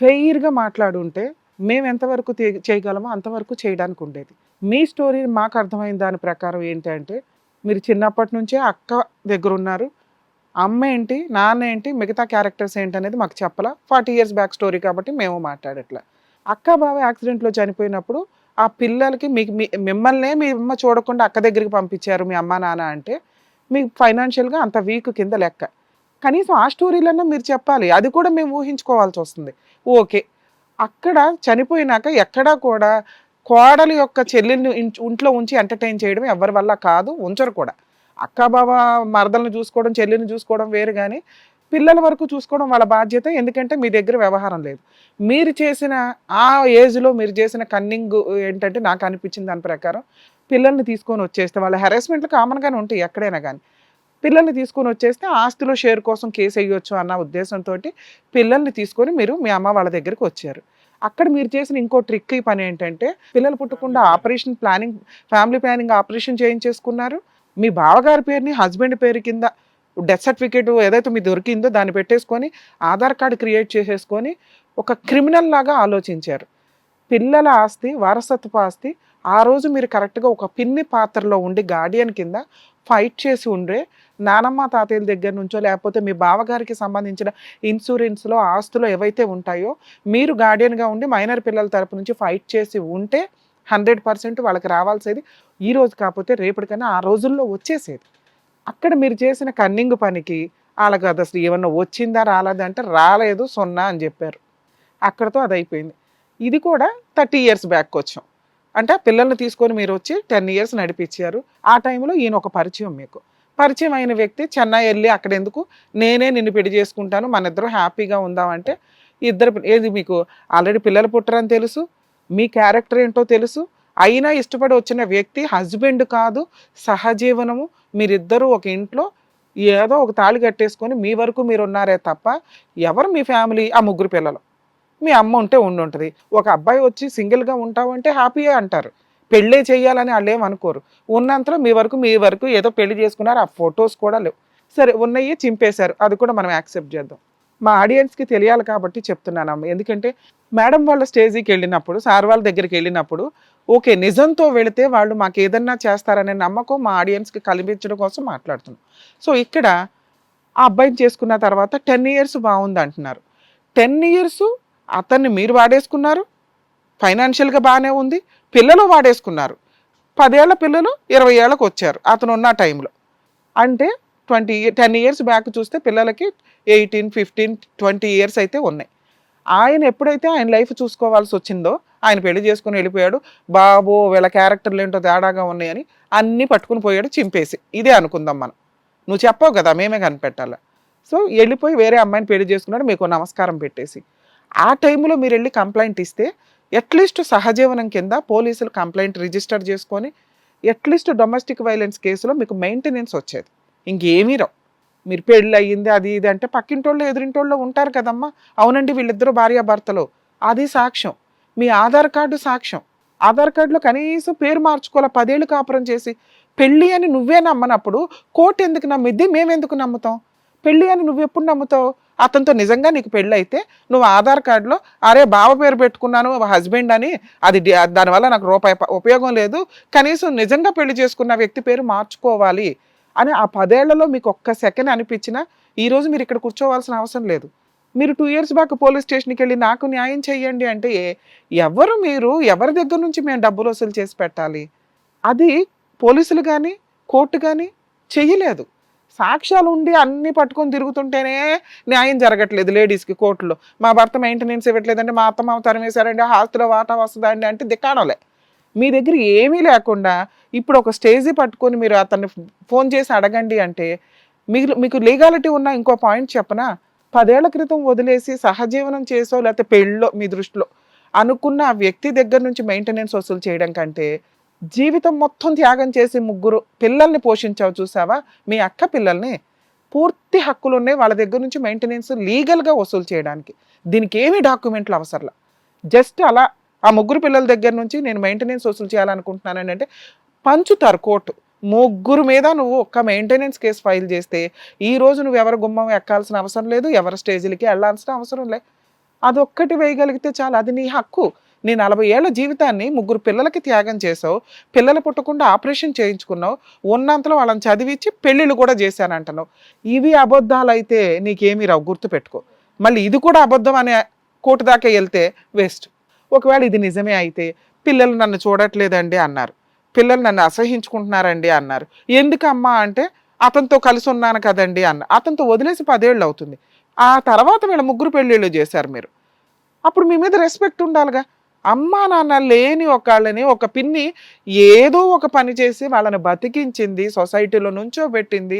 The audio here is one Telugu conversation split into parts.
ఫెయిర్గా మాట్లాడుంటే మేము ఎంతవరకు చేయగలమో అంతవరకు చేయడానికి ఉండేది. మీ స్టోరీ మాకు అర్థమైన దాని ప్రకారం ఏంటంటే మీరు చిన్నప్పటి నుంచే అక్క దగ్గర ఉన్నారు అమ్మ ఏంటి నాన్న ఏంటి మిగతా క్యారెక్టర్స్ ఏంటి అనేది మాకు చెప్పలా. ఫార్టీ ఇయర్స్ బ్యాక్ స్టోరీ కాబట్టి మేము మాట్లాడట్లా. అక్క బావ యాక్సిడెంట్లో చనిపోయినప్పుడు ఆ పిల్లలకి మీకు మీ మిమ్మల్నే మీ అమ్మ చూడకుండా అక్క దగ్గరికి పంపించారు మీ అమ్మ నాన్న అంటే మీకు ఫైనాన్షియల్గా అంత వీక్ కింద లెక్క. కనీసం ఆ స్టోరీలన్నా మీరు చెప్పాలి. అది కూడా మేము ఊహించుకోవాల్సి వస్తుంది. ఓకే. అక్కడ చనిపోయినాక ఎక్కడా కూడా కోడలి యొక్క చెల్లెల్ని ఇంట్లో ఉంచి ఎంటర్టైన్ చేయడం ఎవరి వల్ల కాదు. ఉంచరు కూడా. అక్క బావ మరదలను చూసుకోవడం చెల్లెని చూసుకోవడం వేరు కానీ పిల్లల వరకు చూసుకోవడం వాళ్ళ బాధ్యత. ఎందుకంటే మీ దగ్గర వ్యవహారం లేదు. మీరు చేసిన ఆ ఏజ్లో మీరు చేసిన కన్నింగ్ ఏంటంటే నాకు అనిపించింది దాని ప్రకారం పిల్లల్ని తీసుకొని వచ్చేస్తే వాళ్ళ హెరాస్మెంట్లు కామన్గానే ఉంటాయి ఎక్కడైనా కానీ పిల్లల్ని తీసుకొని వచ్చేస్తే ఆస్తిలో షేర్ కోసం కేసు వేయొచ్చు అన్న ఉద్దేశంతో పిల్లల్ని తీసుకొని మీరు మీ అమ్మ వాళ్ళ దగ్గరికి వచ్చారు. అక్కడ మీరు చేసిన ఇంకో ట్రిక్ ఈ పని ఏంటంటే పిల్లలు పుట్టకుండా operation planning family planning operation చేయించేసుకున్నారు. మీ బావగారి పేరుని హస్బెండ్ పేరు కింద డెత్ సర్టిఫికేట్ ఏదైతే మీ దొరికిందో దాన్ని పెట్టేసుకొని ఆధార్ కార్డు క్రియేట్ చేసేసుకొని ఒక క్రిమినల్ లాగా ఆలోచించారు. పిల్లల ఆస్తి వారసత్వ ఆస్తి ఆ రోజు మీరు కరెక్ట్గా ఒక పిన్ని పాత్రలో ఉండి గార్డియన్ కింద ఫైట్ చేసి ఉండే నానమ్మ తాతయ్యల దగ్గర నుంచో లేకపోతే మీ బావగారికి సంబంధించిన ఇన్సూరెన్స్లో ఆస్తులు ఏవైతే ఉంటాయో మీరు గార్డియన్గా ఉండి మైనర్ పిల్లల తరపు నుంచి ఫైట్ చేసి ఉంటే హండ్రెడ్ పర్సెంట్ వాళ్ళకి రావాల్సేది. ఈ రోజు కాకపోతే రేపటికన్నా ఆ రోజుల్లో వచ్చేసేది. అక్కడ మీరు చేసిన కన్నింగ్ పనికి వాళ్ళకి అది అసలు ఏమన్నా వచ్చిందా రాలేదా అంటే రాలేదు సున్నా అని చెప్పారు. అక్కడతో అది అయిపోయింది ఇది కూడా థర్టీ ఇయర్స్ బ్యాక్ వచ్చాం. అంటే ఆ పిల్లల్ని తీసుకొని మీరు వచ్చి టెన్ ఇయర్స్ నడిపించారు. ఆ టైంలో ఈయన ఒక పరిచయం మీకు. పరిచయం అయిన వ్యక్తి చెన్నై వెళ్ళి అక్కడ ఎందుకు? నేనే నిన్ను పెళ్ళి చేసుకుంటాను మన ఇద్దరం హ్యాపీగా ఉందామంటే ఇద్దరు ఏది మీకు ఆల్రెడీ పిల్లలు పుట్టరని తెలుసు? మీ క్యారెక్టర్ ఏంటో తెలుసు? అయినా ఇష్టపడి వచ్చిన వ్యక్తి హస్బెండ్ కాదు సహజీవనము. మీరిద్దరూ ఒక ఇంట్లో ఏదో ఒక తాళి కట్టేసుకొని మీ వరకు మీరు ఉన్నారే తప్ప ఎవరు మీ ఫ్యామిలీ? ఆ ముగ్గురు పిల్లలు. మీ అమ్మ ఉంటే ఉండి ఉంటుంది ఒక అబ్బాయి వచ్చి సింగిల్గా ఉంటావంటే హ్యాపీయే అంటారు. పెళ్ళే చేయాలని వాళ్ళు ఏమనుకోరు అనుకోరు. ఉన్నంతలో మీ వరకు మీ వరకు ఏదో పెళ్ళి చేసుకున్నారు ఆ ఫొటోస్ కూడా లేవు. సరే ఉన్నవి చింపేశారు. అది కూడా మనం యాక్సెప్ట్ చేద్దాం. మా ఆడియన్స్కి తెలియాలి కాబట్టి చెప్తున్నాను అమ్మ. ఎందుకంటే మేడం వాళ్ళ స్టేజీకి వెళ్ళినప్పుడు సార్ వాళ్ళ దగ్గరికి వెళ్ళినప్పుడు ఓకే నిజంతో వెళితే వాళ్ళు మాకు ఏదన్నా చేస్తారనే నమ్మకం మా ఆడియన్స్కి కల్పించడం కోసం మాట్లాడుతున్నాం. సో ఇక్కడ ఆ అబ్బాయిని చేసుకున్న తర్వాత టెన్ ఇయర్స్ బాగుంది అంటున్నారు టెన్ ఇయర్స్ అతన్ని మీరు వాడేసుకున్నారు. ఫైనాన్షియల్గా బాగానే ఉంది. పిల్లలు వాడేసుకున్నారు. పదేళ్ళ పిల్లలు ఇరవై ఏళ్ళకు వచ్చారు అతను ఉన్న టైంలో. అంటే ట్వంటీ టెన్ ఇయర్స్ బ్యాక్ చూస్తే పిల్లలకి ఎయిటీన్ ఫిఫ్టీన్ ట్వంటీ ఇయర్స్ అయితే ఉన్నాయి. ఆయన ఎప్పుడైతే ఆయన లైఫ్ చూసుకోవాల్సి వచ్చిందో ఆయన పెళ్ళి చేసుకుని వెళ్ళిపోయాడు. బాబు వీళ్ళ క్యారెక్టర్లు ఏంటో తేడాగా ఉన్నాయని అన్నీ పట్టుకుని పోయాడు చింపేసి. ఇదే అనుకుందాం మనం. నువ్వు చెప్పావు కదా మేమే కనిపెట్టాలి. సో వెళ్ళిపోయి వేరే అమ్మాయిని పెళ్ళి చేసుకున్నాడు. మీకు నమస్కారం పెట్టేసి. ఆ టైంలో మీరు వెళ్ళి కంప్లైంట్ ఇస్తే అట్లీస్ట్ సహజీవనం కింద పోలీసులు కంప్లైంట్ రిజిస్టర్ చేసుకొని అట్లీస్ట్ డొమెస్టిక్ వైలెన్స్ కేసులో మీకు మెయింటెనెన్స్ వచ్చేది. ఇంకేమీ రావు. మీరు పెళ్ళి అయ్యింది అది ఇది అంటే పక్కింటోళ్ళు ఎదురింటోళ్ళు ఉంటారు కదమ్మా. అవునండి వీళ్ళిద్దరూ భార్యాభర్తలు. అది సాక్ష్యం. మీ ఆధార్ కార్డు సాక్ష్యం. ఆధార్ కార్డులో కనీసం పేరు మార్చుకోవాలి? పదేళ్ళు కాపురం చేసి పెళ్ళి అని నువ్వే నమ్మనప్పుడు కోర్టు ఎందుకు నమ్మిద్ది? మేమెందుకు నమ్ముతాం? పెళ్ళి అని నువ్వు ఎప్పుడు నమ్ముతావు? అతనితో నిజంగా నీకు పెళ్ళి అయితే నువ్వు ఆధార్ కార్డులో అరే బావ పేరు పెట్టుకున్నాను హస్బెండ్ అని అది దానివల్ల నాకు రూపాయి ఉపయోగం లేదు. కనీసం నిజంగా పెళ్ళి చేసుకున్న వ్యక్తి పేరు మార్చుకోవాలి అని ఆ పదేళ్ళలో మీకు ఒక్క సెకండ్ అనిపించినా ఈరోజు మీరు ఇక్కడ కూర్చోవాల్సిన అవసరం లేదు. మీరు టూ ఇయర్స్ బ్యాక్ పోలీస్ స్టేషన్కి వెళ్ళి నాకు న్యాయం చేయండి అంటే ఎవరు మీరు ఎవరి దగ్గర నుంచి మేము డబ్బులు వసూలు చేసి పెట్టాలి? అది పోలీసులు కానీ కోర్టు కానీ చెయ్యలేదు. సాక్ష్యాలు ఉండి అన్ని పట్టుకొని తిరుగుతుంటేనే న్యాయం జరగట్లేదు లేడీస్కి కోర్టులో. మా భర్త మెయింటెనెన్స్ ఇవ్వట్లేదండి మా అత్త మామ తరిమేశారండి ఆ ఆస్తిలో వాటా వస్తుందా అండి అంటే దిక్కాడలే మీ దగ్గర ఏమీ లేకుండా ఇప్పుడు ఒక స్టేజీ పట్టుకొని మీరు అతన్ని ఫోన్ చేసి అడగండి అంటే మీకు మీకు లీగాలిటీ ఉన్న ఇంకో పాయింట్ చెప్పనా? పదేళ్ళ క్రితం వదిలేసి సహజీవనం చేసో లేకపోతే పెళ్ళో మీ దృష్టిలో అనుకున్న ఆ వ్యక్తి దగ్గర నుంచి మెయింటెనెన్స్ వసూలు చేయడం కంటే జీవితం మొత్తం త్యాగం చేసి ముగ్గురు పిల్లల్ని పోషించావు చూసావా? మీ అక్క పిల్లల్ని పూర్తి హక్కులు ఉన్నాయి వాళ్ళ దగ్గర నుంచి మెయింటెనెన్స్ లీగల్గా వసూలు చేయడానికి. దీనికి ఏమీ డాక్యుమెంట్లు అవసరం జస్ట్ అలా ఆ ముగ్గురు పిల్లల దగ్గర నుంచి నేను మెయింటెనెన్స్ వసూలు చేయాలనుకుంటున్నాను అంటే పంచుతారు కోర్టు. ముగ్గురు మీద నువ్వు ఒక్క మెయింటెనెన్స్ కేసు ఫైల్ చేస్తే ఈ రోజు నువ్వు ఎవరి గుమ్మం ఎక్కాల్సిన అవసరం లేదు ఎవరి స్టేజీలకి వెళ్ళాల్సిన అవసరం లే. అదొక్కటి వేయగలిగితే చాలు అది నీ హక్కు. నీ నలభై ఏళ్ళ జీవితాన్ని ముగ్గురు పిల్లలకి త్యాగం చేసావు పిల్లలు పుట్టకుండా ఆపరేషన్ చేయించుకున్నావు. ఉన్నంతలో వాళ్ళని చదివించి పెళ్ళిళ్ళు కూడా చేశానంటున్నావు. ఇవి అబద్ధాలు అయితే నీకేమీ రావు. గుర్తుపెట్టుకో. మళ్ళీ ఇది కూడా అబద్ధం అనే కోర్టు దాకా వెళ్తే వేస్ట్. ఒకవేళ ఇది నిజమే అయితే పిల్లలు నన్ను చూడట్లేదండి అన్నారు. పిల్లలు నన్ను అసహించుకుంటున్నారండి అన్నారు. ఎందుకమ్మా అంటే అతనితో కలిసి ఉన్నాను కదండి అన్న. అతనితో వదిలేసి పదేళ్ళు అవుతుంది. ఆ తర్వాత వీళ్ళ ముగ్గురు పెళ్ళిళ్ళు చేశారు మీరు. అప్పుడు మీ మీద రెస్పెక్ట్ ఉండాలిగా. అమ్మా నాన్న లేని ఒకళ్ళని ఒక పిన్ని ఏదో ఒక పని చేసి వాళ్ళని బతికించింది సొసైటీలో నుంచో పెట్టింది.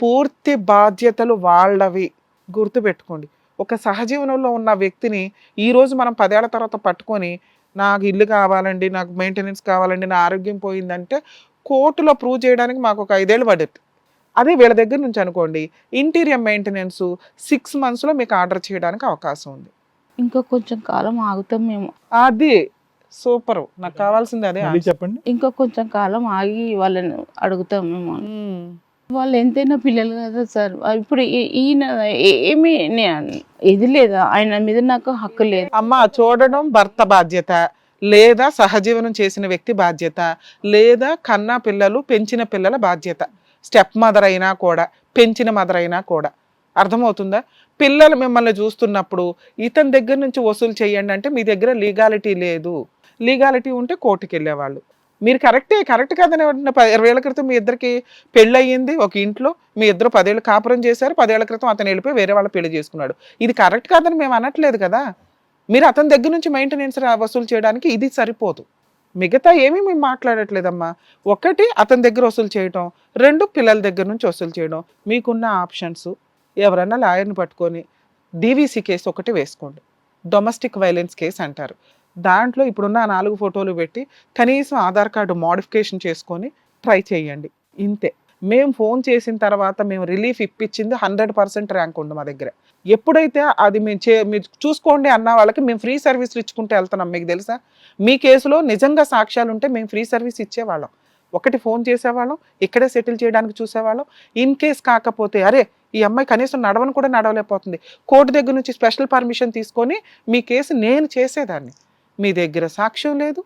పూర్తి బాధ్యతలు వాళ్ళవి. గుర్తుపెట్టుకోండి. ఒక సహజీవనంలో ఉన్న వ్యక్తిని ఈరోజు మనం పదేళ్ళ తర్వాత పట్టుకొని నాకు ఇల్లు కావాలండి నాకు మెయింటెనెన్స్ కావాలండి నా ఆరోగ్యం పోయిందంటే కోర్టులో ప్రూవ్ చేయడానికి మాకు ఒక ఐదేళ్ళు పడుతుంది అదే వీళ్ళ దగ్గర నుంచి అనుకోండి. ఇంటీరియర్ మెయింటెనెన్స్ సిక్స్ మంత్స్లో మీకు ఆర్డర్ చేయడానికి అవకాశం ఉంది. ఇంకా కొంచెం కాలం ఆగుతాం మేము. అది సూపర్. నాకు కావాల్సింది అదే చెప్పండి. ఇంకా కొంచెం కాలం ఆగి వాళ్ళని అడుగుతాం మేము. వాళ్ళు ఎంతైనా పిల్లలు కదా సార్. ఇప్పుడు ఈ- ఈయన ఏమీ నే- ఇది లేదా? ఆయన మీద నాకు హక్కు లేదు. అమ్మ చూడడం భర్త బాధ్యత. లేదా సహజీవనం చేసిన వ్యక్తి బాధ్యత. లేదా కన్నా పిల్లలు పెంచిన పిల్లల బాధ్యత. స్టెప్ మదర్ అయినా కూడా పెంచిన మదర్ అయినా కూడా. అర్థమవుతుందా? పిల్లలు మిమ్మల్ని చూస్తున్నప్పుడు ఇతని దగ్గర నుంచి వసూలు చేయండి అంటే మీ దగ్గర లీగాలిటీ లేదు. లీగాలిటీ ఉంటే కోర్టుకి వెళ్ళేవాళ్ళు. మీరు కరెక్టే కరెక్ట్ కాదని ఇరవై ఏళ్ళ క్రితం మీ ఇద్దరికి పెళ్ళయింది ఒక ఇంట్లో మీ ఇద్దరు పదేళ్ళు కాపురం చేశారు పదేళ్ళ క్రితం అతను వెళ్ళిపోయి వేరే వాళ్ళ పెళ్ళి చేసుకున్నాడు. ఇది కరెక్ట్ కాదని మేము అనట్లేదు కదా. మీరు అతని దగ్గర నుంచి మెయింటెనెన్స్ వసూలు చేయడానికి ఇది సరిపోదు. మిగతా ఏమీ మేము మాట్లాడట్లేదమ్మా. ఒకటి అతని దగ్గర వసూలు చేయటం. రెండు పిల్లల దగ్గర నుంచి వసూలు చేయడం. మీకున్న ఆప్షన్స్. ఎవరన్నా లాయర్ని పట్టుకొని డీవీసీ కేసు ఒకటి వేసుకోండి. డొమెస్టిక్ వైలెన్స్ కేసు అంటారు. దాంట్లో ఇప్పుడున్న నాలుగు ఫోటోలు పెట్టి కనీసం ఆధార్ కార్డు మోడిఫికేషన్ చేసుకొని ట్రై చేయండి. ఇంతే. మేము ఫోన్ చేసిన తర్వాత మేము రిలీఫ్ ఇప్పించింది హండ్రెడ్ పర్సెంట్ ర్యాంక్ ఉంది మా దగ్గర. ఎప్పుడైతే అది మేము చే మీరు చూసుకోండి అన్న వాళ్ళకి మేము ఫ్రీ సర్వీస్ ఇచ్చుకుంటూ వెళ్తున్నాం. మీకు తెలుసా? మీ కేసులో నిజంగా సాక్ష్యాలు ఉంటే మేము ఫ్రీ సర్వీస్ ఇచ్చేవాళ్ళం. ఒకటి ఫోన్ చేసేవాళ్ళం ఇక్కడే సెటిల్ చేయడానికి చూసేవాళ్ళం. ఇన్ కేస్ కాకపోతే అరే ఈ అమ్మాయి కనీసం నడవని కూడా నడవలేకపోతుంది. కోర్టు దగ్గర నుంచి స్పెషల్ పర్మిషన్ తీసుకొని మీ కేసు నేను చేసేదాన్ని. మీ దగ్గర సాక్ష్యం లేదు.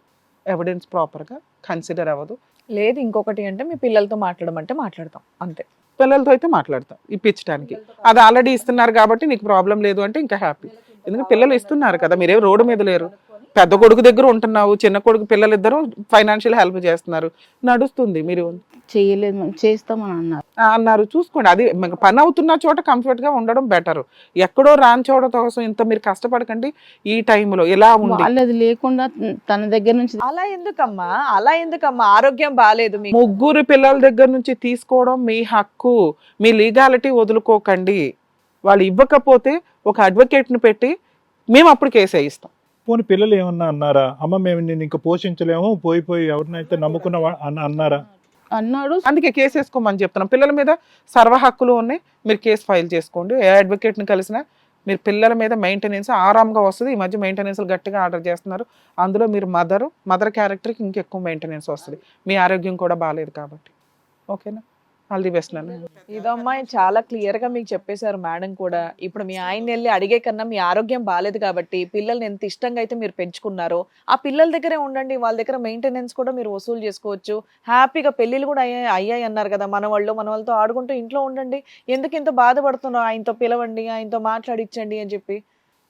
ఎవిడెన్స్ ప్రాపర్గా కన్సిడర్ అవ్వదు. లేదు ఇంకొకటి అంటే మీ పిల్లలతో మాట్లాడమంటే మాట్లాడతాం. అంతే. పిల్లలతో అయితే మాట్లాడతాం ఇప్పించడానికి అది ఆల్రెడీ ఇస్తున్నారు కాబట్టి నీకు ప్రాబ్లం లేదు అంటే ఇంకా హ్యాపీ. ఎందుకంటే పిల్లలు ఇస్తున్నారు కదా మీరేం రోడ్డు మీద లేరు. పెద్ద కొడుకు దగ్గర ఉంటున్నావు చిన్న కొడుకు పిల్లలు ఇద్దరు ఫైనాన్షియల్ హెల్ప్ చేస్తున్నారు. నడుస్తుంది మీరు. చేయలేదు చేస్తామని అన్నారు. అన్నారు. చూసుకోండి. అది పని అవుతున్న చోట comfort గా ఉండడం బెటర్ ఎక్కడో రాని చోట కోసం ఇంత మీరు కష్టపడకండి. ఈ టైంలో ఉంది. వాళ్ళది లేకుండా తన దగ్గర నుంచి అలా ఎందుకమ్మా? అలా ఎందుకమ్మా? ఆరోగ్యం బాగాలేదు మీకు ముగ్గురు పిల్లల దగ్గర నుంచి తీసుకోవడం మీ హక్కు. మీ లీగాలిటీ వదులుకోకండి. వాళ్ళు ఇవ్వకపోతే ఒక అడ్వకేట్ని పెట్టి మేము అప్పుడు కేసు వేయిస్తాం. పోనీ పిల్లలు ఏమన్నా అన్నారా? అమ్మ మేము నేను ఇంకా పోషించలేము పోయి పోయి ఎవరినైతే నమ్ముకున్న వా- అన్న అన్నారా? అన్నాడు. అందుకే కేసు వేసుకోమని చెప్తున్నాం. పిల్లల మీద సర్వ హక్కులు ఉన్నాయి. మీరు కేసు ఫైల్ చేసుకోండి. ఏ అడ్వకేట్ని కలిసినా మీరు పిల్లల మీద మెయింటెనెన్స్ ఆరాంగా వస్తుంది. ఈ మధ్య మెయింటెనెన్స్ గట్టిగా ఆర్డర్ చేస్తున్నారు. అందులో మీరు మదర్ మదర్ క్యారెక్టర్కి ఇంకెక్కువ మెయింటెనెన్స్ వస్తుంది. మీ ఆరోగ్యం కూడా బాగాలేదు కాబట్టి. ఓకేనా? ఆల్ ది బెస్ట్ నాన్న అమ్మాయి చాలా క్లియర్గా మీకు చెప్పేశారు మేడం కూడా. ఇప్పుడు మీ ఆయన వెళ్ళి అడిగే కన్నా మీ ఆరోగ్యం బాగాలేదు కాబట్టి పిల్లల్ని ఎంత ఇష్టంగా అయితే మీరు పెంచుకున్నారో ఆ పిల్లల దగ్గరే ఉండండి. వాళ్ళ దగ్గర మెయింటెనెన్స్ కూడా మీరు వసూలు చేసుకోవచ్చు. హ్యాపీగా పెళ్ళిళ్ళు కూడా అయ్యాయి అయ్యాయి అన్నారు కదా మన వాళ్ళు. మన వాళ్ళతో ఆడుకుంటూ ఇంట్లో ఉండండి. ఎందుకు ఇంత బాధపడుతున్నావు? ఆయనతో పిలవండి ఆయనతో మాట్లాడిచ్చండి అని చెప్పి.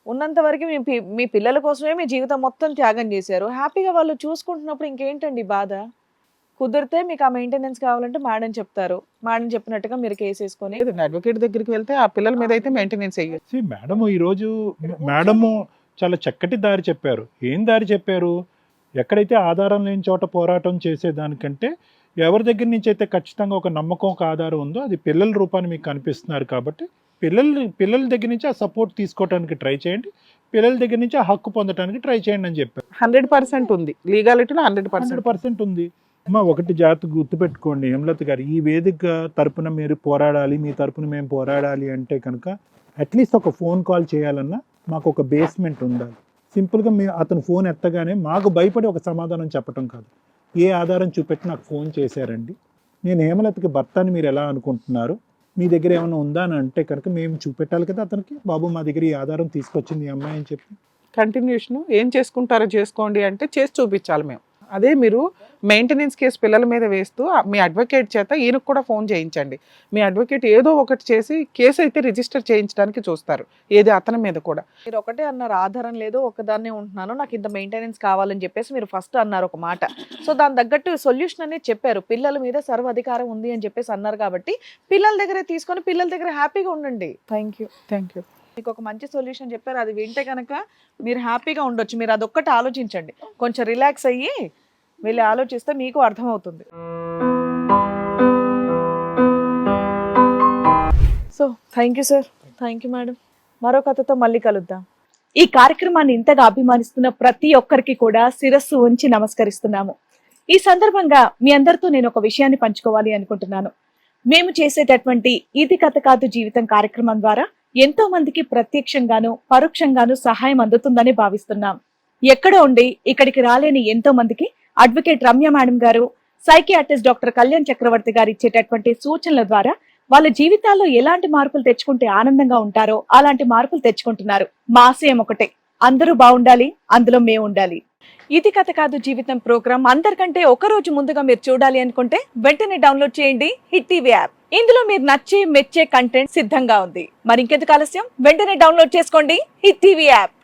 ఉన్నంత వరకు మీ పి- మీ పిల్లల కోసమే మీ జీవితం మొత్తం త్యాగం చేశారు. హ్యాపీగా వాళ్ళు చూసుకుంటున్నప్పుడు ఇంకేంటండి బాధ? కుదిరితే మీకు ఆ మెయింటెనెన్స్ కావాలంటే మేడం చెప్తారు. మేడం చెప్పినట్టుగా మీరు కేసు వేసుకొని అడ్వకేట్ దగ్గరికి వెళ్తే ఆ పిల్లల మీద అయితే మెయింటెనెన్స్ అయ్యేది See, మేడం ఈరోజు మేడము చాలా చక్కటి దారి చెప్పారు. ఏం దారి చెప్పారు? ఎక్కడైతే ఆధారం లేని చోట పోరాటం చేసేదానికంటే ఎవరి దగ్గర నుంచి అయితే ఖచ్చితంగా ఒక నమ్మకం ఒక ఆధారం ఉందో అది పిల్లల రూపాన్ని మీకు కనిపిస్తున్నారు కాబట్టి పిల్లలు పిల్లల దగ్గర నుంచి ఆ సపోర్ట్ తీసుకోవడానికి ట్రై చేయండి. పిల్లల దగ్గర నుంచి ఆ హక్కు పొందడానికి ట్రై చేయండి అని చెప్పారు. హండ్రెడ్ పర్సెంట్ ఉంది. లీగాలిటీలో హండ్రెడ్ హండ్రెడ్ పర్సెంట్. పర్సెంట్ ఉంది. అమ్మ ఒకటి జాగ్రత్త గుర్తుపెట్టుకోండి. హేమలత గారు ఈ వేదిక తరపున మీరు పోరాడాలి మీ తరపున మేము పోరాడాలి అంటే కనుక అట్లీస్ట్ ఒక ఫోన్ కాల్ చేయాలన్నా మాకు ఒక బేస్మెంట్ ఉండాలి. సింపుల్గా మీ అతను ఫోన్ ఎత్తగానే మాకు భయపడి ఒక సమాధానం చెప్పటం కాదు. ఏ ఆధారం చూపెట్టి నాకు ఫోన్ చేశారండి? నేను హేమలతకి భర్తని మీరు ఎలా అనుకుంటున్నారు? మీ దగ్గర ఏమైనా ఉందా అని అంటే కనుక మేము చూపెట్టాలి కదా అతనికి? బాబు మా దగ్గర ఈ ఆధారం తీసుకొచ్చింది ఈ అమ్మాయి అని చెప్పి. కంటిన్యూషన్ ఏం చేసుకుంటారో చేసుకోండి అంటే చేసి చూపించాలి మేము. అదే మీరు మెయింటెనెన్స్ కేసు పిల్లల మీద వేస్తూ మీ అడ్వకేట్ చేత ఈయనకు కూడా ఫోన్ చేయించండి. మీ అడ్వకేట్ ఏదో ఒకటి చేసి కేసు అయితే రిజిస్టర్ చేయించడానికి చూస్తారు. ఏది అతని మీద కూడా. మీరు ఒకటే అన్నారు ఆధారం లేదు ఒకదాన్నే ఉంటున్నాను నాకు ఇంత మెయింటెనెన్స్ కావాలని చెప్పేసి మీరు ఫస్ట్ అన్నారు ఒక మాట. సో దాని తగ్గట్టు సొల్యూషన్ అనేది చెప్పారు. పిల్లల మీద సర్వ అధికారం ఉంది అని చెప్పేసి అన్నారు కాబట్టి పిల్లల దగ్గరే తీసుకొని పిల్లల దగ్గర హ్యాపీగా ఉండండి. థ్యాంక్ యూ థ్యాంక్ యూ మీకు ఒక మంచి సొల్యూషన్ చెప్పారు. అది వింటే కనుక మీరు హ్యాపీగా ఉండొచ్చు. మీరు అదొక్కటి ఆలోచించండి. కొంచెం రిలాక్స్ అయ్యి వెళ్ళి ఆలోచిస్తే మీకు అర్థమవుతుంది. So thank you sir thank you madam మరో కథతో మళ్ళీ కలుద్దాం. ఈ కార్యక్రమాన్ని ఇంతగా అభిమానిస్తున్న ప్రతి ఒక్కరికి కూడా శిరస్సు ఉంచి నమస్కరిస్తున్నాము. ఈ సందర్భంగా మీ అందరితో నేను ఒక విషయాన్ని పంచుకోవాలి అనుకుంటున్నాను. మేము చేసేటటువంటి ఇది కథ కాదు జీవితం కార్యక్రమం ద్వారా ఎంతో మందికి ప్రత్యక్షంగాను పరోక్షంగాను సహాయం అందుతుందని భావిస్తున్నాం. ఎక్కడ ఉండి ఇక్కడికి రాలేని ఎంతో మందికి advocate Ramya madam garu psychiatrist doctor Kalyan Chakravarthy garu ఇచ్చేటటువంటి సూచనల ద్వారా వాళ్ళ జీవితాల్లో ఎలాంటి మార్పులు తెచ్చుకుంటే ఆనందంగా ఉంటారో అలాంటి మార్పులు తెచ్చుకుంటున్నారు. మా ఆశయం ఒకటే అందరూ బాగుండాలి అందులో మేము ఉండాలి. ఇది కథ కాదు జీవితం ప్రోగ్రామ్ అందరికంటే ఒక రోజు ముందుగా మీరు చూడాలి అనుకుంటే వెంటనే డౌన్లోడ్ చేయండి హిట్ టీవీ యాప్. ఇందులో మీరు నచ్చే మెచ్చే కంటెంట్ సిద్ధంగా ఉంది. మరి ఇంకెందుకు ఆలస్యం? వెంటనే డౌన్లోడ్ చేసుకోండి హిట్ టీవీ యాప్.